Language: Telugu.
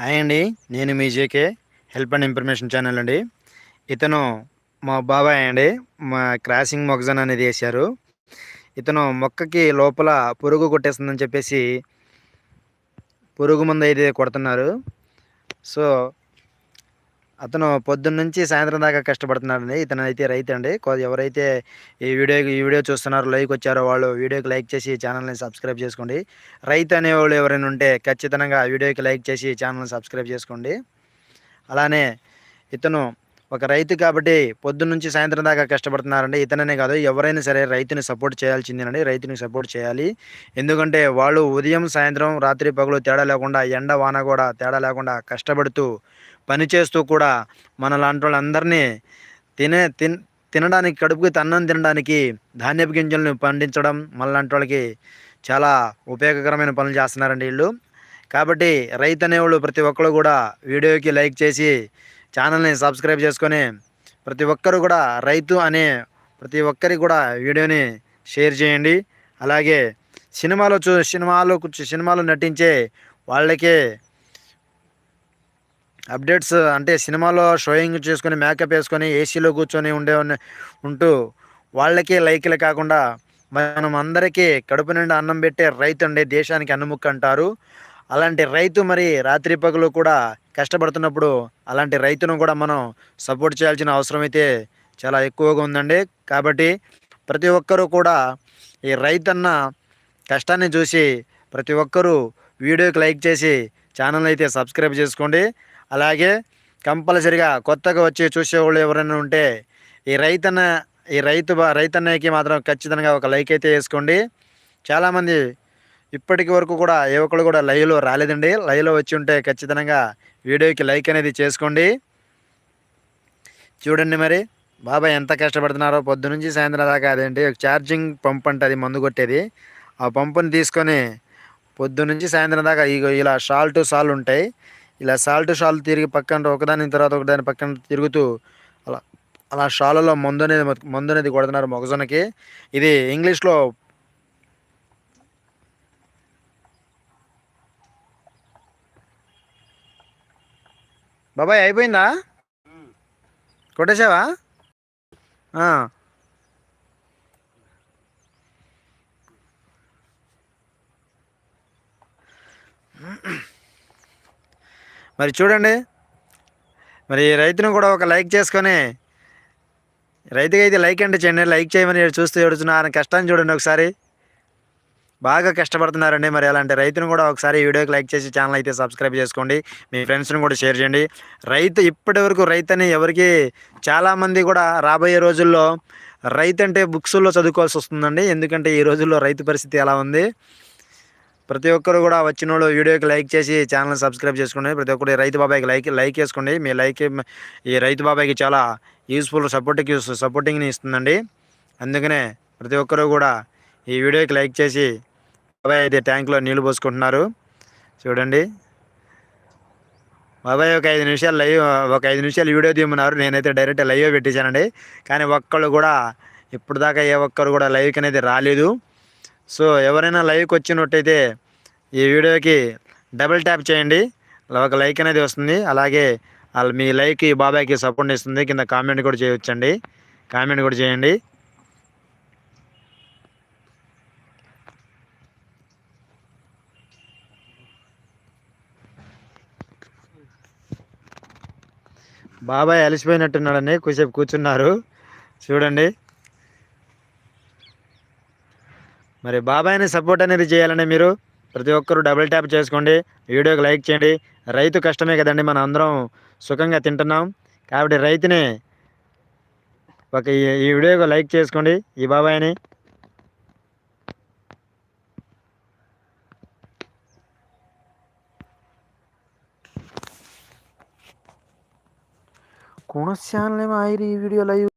హాయ్ అండి నేను మీ JK help and information channel అండి. ఇతను మా బాబాయ్ అండి మా క్రాసింగ్ మొగజన్ అనేది వేశారు. ఇతను మొక్కకి లోపల పురుగు కొట్టేస్తుందని చెప్పేసి పురుగు మందు అయితే కొడుతున్నారు. సో అతను పొద్దున్న నుంచి సాయంత్రం దాకా కష్టపడుతున్నాడండి. ఇతను అయితే రైతు అండి. ఎవరైతే ఈ వీడియో ఈ వీడియో చూస్తున్నారో లైక్ వచ్చారో వాళ్ళు వీడియోకి లైక్ చేసి ఛానల్ని సబ్స్క్రైబ్ చేసుకోండి. రైతు అనేవాళ్ళు ఎవరైనా ఉంటే ఖచ్చితంగా వీడియోకి లైక్ చేసి ఛానల్ని సబ్స్క్రైబ్ చేసుకోండి. అలానే ఇతను ఒక రైతు కాబట్టి పొద్దు నుంచి సాయంత్రం దాకా కష్టపడుతున్నారండి. ఇతననే కాదు ఎవరైనా సరే రైతుని సపోర్ట్ చేయాల్సిందేనండి. రైతుని సపోర్ట్ చేయాలి. ఎందుకంటే వాళ్ళు ఉదయం సాయంత్రం రాత్రి పగలు తేడా లేకుండా ఎండ వాన కూడా తేడా లేకుండా కష్టపడుతూ పనిచేస్తూ కూడా మన లాంటి వాళ్ళందరినీ తినే తిన్ తినడానికి కడుపుకి తన్నం తినడానికి ధాన్యపు గింజలను పండించడం మనలాంటి వాళ్ళకి చాలా ఉపయోగకరమైన పనులు చేస్తున్నారండి వీళ్ళు. కాబట్టి రైతు అనేవాళ్ళు ప్రతి ఒక్కరు కూడా వీడియోకి లైక్ చేసి ఛానల్ని సబ్స్క్రైబ్ చేసుకొని ప్రతి ఒక్కరు కూడా రైతు అనే ప్రతి ఒక్కరికి కూడా వీడియోని షేర్ చేయండి. అలాగే సినిమాలో చూ సినిమాలో సినిమాలో నటించే వాళ్ళకే అప్డేట్స్ అంటే సినిమాలో షోయింగ్ చేసుకొని మేకప్ వేసుకొని ఏసీలో కూర్చొని ఉండే ఉంటూ వాళ్ళకే లైక్లు కాకుండా మనం అందరికీ కడుపు నిండా అన్నం పెట్టే రైతు అండి దేశానికి అన్నముక్క అంటారు. అలాంటి రైతు మరి రాత్రి పగలు కూడా కష్టపడుతున్నప్పుడు అలాంటి రైతును కూడా మనం సపోర్ట్ చేయాల్సిన అవసరం అయితే చాలా ఎక్కువగా ఉందండి. కాబట్టి ప్రతి ఒక్కరూ కూడా ఈ రైతన్న కష్టాన్ని చూసి ప్రతి ఒక్కరూ వీడియోకి లైక్ చేసి ఛానల్ అయితే సబ్స్క్రైబ్ చేసుకోండి. అలాగే కంపల్సరిగా కొత్తగా వచ్చి చూసేవాళ్ళు ఎవరైనా ఉంటే ఈ రైతన్న ఈ రైతు రైతన్నయ్యకి మాత్రం ఖచ్చితంగా ఒక లైక్ అయితే వేసుకోండి. చాలామంది ఇప్పటికి వరకు కూడా ఏ ఒక్కరు కూడా లైవ్లో రాలేదండి. లైవ్లో వచ్చి ఉంటే ఖచ్చితంగా వీడియోకి లైక్ అనేది చేసుకోండి. చూడండి మరి బాబాయ్ ఎంత కష్టపడుతున్నారో పొద్దు నుంచి సాయంత్రం దాకా అదేంటి ఛార్జింగ్ పంప్ అంటే అది మందు కొట్టేది. ఆ పంపుని తీసుకొని పొద్దు నుంచి సాయంత్రం దాకా ఇలా షాల్ టు షాల్ ఉంటాయి. ఇలా సాల్ట్ షాల్ తిరిగి పక్కన ఒకదాని తర్వాత ఒకదాని పక్కన తిరుగుతూ అలా అలా షాలలో మందు అనేది మందు అనేది కొడుతున్నారు మొగజొన్నకి. ఇది ఇంగ్లీష్లో బాబాయ్ అయిపోయిందా? కొట్టేసావా మరి చూడండి. మరి రైతును కూడా ఒక లైక్ చేసుకొని రైతుకి అయితే లైక్ అంటే చేయండి లైక్ చేయమని చూస్తూ ఏడుతున్నా ఆయన కష్టాన్ని చూడండి ఒకసారి. బాగా కష్టపడుతున్నారండి. మరి అలాంటి రైతును కూడా ఒకసారి వీడియోకి లైక్ చేసి ఛానల్ అయితే సబ్స్క్రైబ్ చేసుకోండి. మీ ఫ్రెండ్స్ని కూడా షేర్ చేయండి. రైతు ఇప్పటి వరకు రైతు ఎవరికి చాలామంది కూడా రాబోయే రోజుల్లో రైతు అంటే బుక్స్లో చదువుకోవాల్సి వస్తుందండి. ఎందుకంటే ఈ రోజుల్లో రైతు పరిస్థితి ఎలా ఉంది? ప్రతి ఒక్కరు కూడా వచ్చిన వాళ్ళు వీడియోకి లైక్ చేసి ఛానల్ సబ్స్క్రైబ్ చేసుకోండి. ప్రతి ఒక్కరు రైతు బాబాయ్కి లైక్ లైక్ చేసుకోండి. మీ లైక్ ఈ రైతు బాబాయ్కి చాలా యూస్ఫుల్ సపోర్టింగ్ సపోర్టింగ్ని ఇస్తుందండి. అందుకనే ప్రతి ఒక్కరు కూడా ఈ వీడియోకి లైక్ చేసి బాబాయ్ అయితే ట్యాంక్లో నీళ్ళు పోసుకుంటున్నారు. చూడండి. బాబాయ్ ఒక ఐదు నిమిషాలు లైవ్ ఒక ఐదు నిమిషాలు వీడియో తీయమన్నారు. నేనైతే డైరెక్ట్ లైవ్ పెట్టేశానండి. కానీ ఒక్కళ్ళు కూడా ఇప్పుడు దాకా ఏ ఒక్కరు కూడా లైవ్కి అనేది రాలేదు. సో ఎవరైనా లైవ్కి వచ్చినట్టయితే ఈ వీడియోకి డబుల్ ట్యాప్ చేయండి. ఒక లైక్ అనేది వస్తుంది. అలాగే మీ లైక్ ఈ బాబాయ్కి సపోర్ట్ ఇస్తుంది కింద కామెంట్ కూడా చేయొచ్చండి. కామెంట్ కూడా చేయండి. బాబాయ్ అలసిపోయినట్టున్నాడని కొద్దిసేపు కూర్చున్నారు. చూడండి. మరి బాబాయ్ని సపోర్ట్ అనేది చేయాలండి మీరు. ప్రతి ఒక్కరు డబుల్ ట్యాప్ చేసుకోండి. వీడియోకి లైక్ చేయండి. రైతు కష్టమే కదండి మనం అందరం సుఖంగా తింటున్నాం. కాబట్టి రైతుని ఒక ఈ వీడియోకి లైక్ చేసుకోండి ఈ బాబాయ్ని. କୌଣସି ଚ୍ୟାନେଲ୍ ମାହିର ଇ ଭିଡ଼ିଓ ଲାଇଭ୍